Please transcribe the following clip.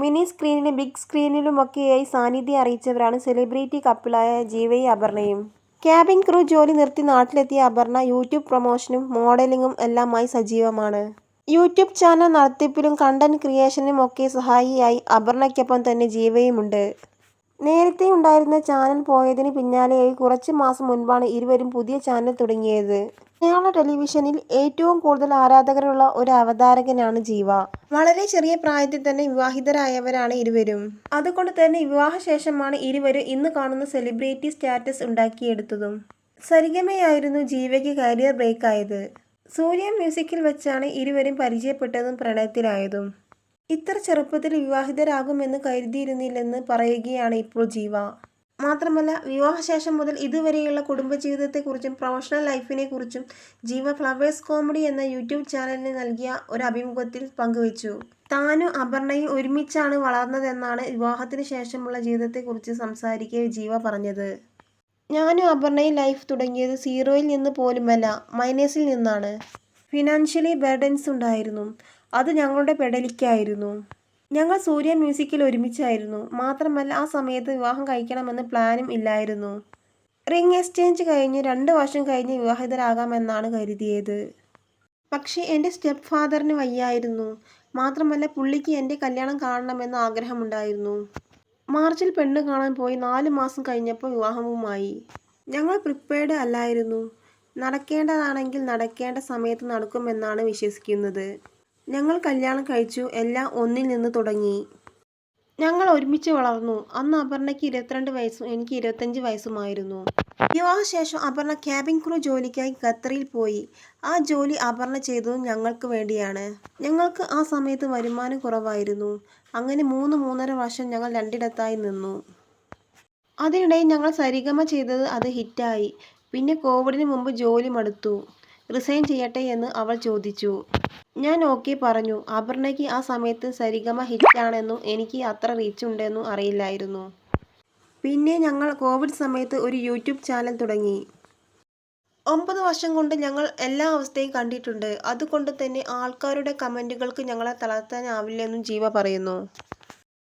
Mini സ്ക്രീനിലും big സ്ക്രീനിലുമൊക്കെയായി സാന്നിധ്യം അറിയിച്ചവരാണ് സെലിബ്രിറ്റി കപ്പിളായ ജീവയും അപർണയും. ക്യാബിൻ ക്രൂ ജോലി നിർത്തി നാട്ടിലെത്തിയ അപർണ യൂട്യൂബ് പ്രൊമോഷനും മോഡലിംഗും എല്ലാമായി സജീവമാണ്. യൂട്യൂബ് ചാനൽ നടത്തിപ്പിലും കണ്ടന്റ് ക്രിയേഷനും ക്രിയേഷനിലുമൊക്കെ സഹായിയായി അപർണയ്ക്കൊപ്പം തന്നെ ജീവയുമുണ്ട്. നേരത്തെ ഉണ്ടായിരുന്ന ചാനൽ പോയതിന് പിന്നാലെയായി കുറച്ച് മാസം മുൻപാണ് ഇരുവരും പുതിയ ചാനൽ തുടങ്ങിയത്. മലയാള ടെലിവിഷനിൽ ഏറ്റവും കൂടുതൽ ആരാധകരുള്ള ഒരു അവതാരകനാണ് ജീവ. വളരെ ചെറിയ പ്രായത്തിൽ തന്നെ വിവാഹിതരായവരാണ് ഇരുവരും. അതുകൊണ്ട് തന്നെ വിവാഹശേഷമാണ് ഇരുവരും ഇന്ന് കാണുന്ന സെലിബ്രിറ്റി സ്റ്റാറ്റസ് ഉണ്ടാക്കിയെടുത്തതും. സരിഗമയായിരുന്നു ജീവയ്ക്ക് കരിയർ ബ്രേക്ക് ആയത് സൂര്യ മ്യൂസിക്കിൽ വെച്ചാണ് ഇരുവരും പരിചയപ്പെട്ടതും പ്രണയത്തിലായതും. ഇത്ര ചെറുപ്പത്തിൽ വിവാഹിതരാകുമെന്ന് കരുതിയിരുന്നില്ലെന്ന് പറയുകയാണ് ഇപ്പോൾ ജീവ. മാത്രമല്ല വിവാഹശേഷം മുതൽ ഇതുവരെയുള്ള കുടുംബജീവിതത്തെക്കുറിച്ചും പ്രൊഫഷണൽ ലൈഫിനെക്കുറിച്ചും ജീവ ഫ്ലവേഴ്സ് കോമഡി എന്ന യൂട്യൂബ് ചാനലിന് നൽകിയ ഒരു അഭിമുഖത്തിൽ പങ്കുവച്ചു താനും അപർണയും ഒരുമിച്ചാണ് വളർന്നതെന്നാണ് വിവാഹത്തിന് ശേഷമുള്ള ജീവിതത്തെക്കുറിച്ച് സംസാരിക്കെ ജീവ പറഞ്ഞത്. ഞാനും അപർണയും ലൈഫ് തുടങ്ങിയത് സീറോയിൽ നിന്ന് പോലുമല്ല മൈനസിൽ നിന്നാണ്. ഫിനാൻഷ്യലി ബർഡൻസ് ഉണ്ടായിരുന്നു. അത് ഞങ്ങളുടെ പെടലിക്കായിരുന്നു. ഞങ്ങൾ സൂര്യ മ്യൂസിക്കിൽ ഒരുമിച്ചായിരുന്നു. മാത്രമല്ല ആ സമയത്ത് വിവാഹം കഴിക്കണമെന്ന് പ്ലാനും ഇല്ലായിരുന്നു. റിംഗ് എക്സ്ചേഞ്ച് കഴിഞ്ഞ് രണ്ട് വർഷം കഴിഞ്ഞ് വിവാഹിതരാകാമെന്നാണ് കരുതിയത്. പക്ഷേ എന്റെ സ്റ്റെപ്പ് ഫാദറിന് വയ്യായിരുന്നു. മാത്രമല്ല പുള്ളിക്ക് എന്റെ കല്യാണം കാണണമെന്ന് ആഗ്രഹമുണ്ടായിരുന്നു. മാർച്ചിൽ പെണ്ണ് കാണാൻ പോയി നാല് മാസം കഴിഞ്ഞപ്പോൾ വിവാഹവുമായി. ഞങ്ങൾ പ്രിപ്പയർഡ് അല്ലായിരുന്നു. നടക്കേണ്ടതാണെങ്കിൽ നടക്കേണ്ട സമയത്ത് നടക്കുമെന്നാണ് വിശ്വസിക്കുന്നത്. ഞങ്ങൾ കല്യാണം കഴിച്ചു. എല്ലാം ഒന്നിൽ നിന്ന് തുടങ്ങി. ഞങ്ങൾ ഒരുമിച്ച് വളർന്നു. അന്ന് അപർണയ്ക്ക് ഇരുപത്തിരണ്ട് വയസ്സും എനിക്ക് ഇരുപത്തഞ്ച് വയസ്സുമായിരുന്നു. വിവാഹശേഷം അപർണ ക്യാബിൻ ക്രൂ ജോലിക്കായി ഖത്തറിൽ പോയി. ആ ജോലി അപർണ ചെയ്തതും ഞങ്ങൾക്ക് വേണ്ടിയാണ്. ഞങ്ങൾക്ക് ആ സമയത്ത് വരുമാനം കുറവായിരുന്നു. അങ്ങനെ മൂന്ന് മൂന്നര വർഷം ഞങ്ങൾ രണ്ടിടത്തായി നിന്നു. അതിനിടയിൽ ഞങ്ങൾ സരിഗമ ചെയ്തത് അത് ഹിറ്റായി. പിന്നെ കോവിഡിന് മുമ്പ് ജോലി മടുത്തു. റിസൈൻ ചെയ്യട്ടെ എന്ന് അവൾ ചോദിച്ചു. ഞാൻ ഓക്കെ പറഞ്ഞു. അപർണയ്ക്ക് ആ സമയത്ത് സരിഗമ ഹിറ്റാണെന്നും എനിക്ക് അത്ര റീച്ചുണ്ടെന്നും അറിയില്ലായിരുന്നു. പിന്നെ ഞങ്ങൾ കോവിഡ് സമയത്ത് ഒരു യൂട്യൂബ് ചാനൽ തുടങ്ങി. ഒമ്പത് വർഷം കൊണ്ട് ഞങ്ങൾ എല്ലാ അവസ്ഥയും കണ്ടിട്ടുണ്ട്. അതുകൊണ്ട് തന്നെ ആൾക്കാരുടെ കമന്റുകൾക്ക് ഞങ്ങളെ തളർത്താനാവില്ലെന്നും ജീവ പറയുന്നു.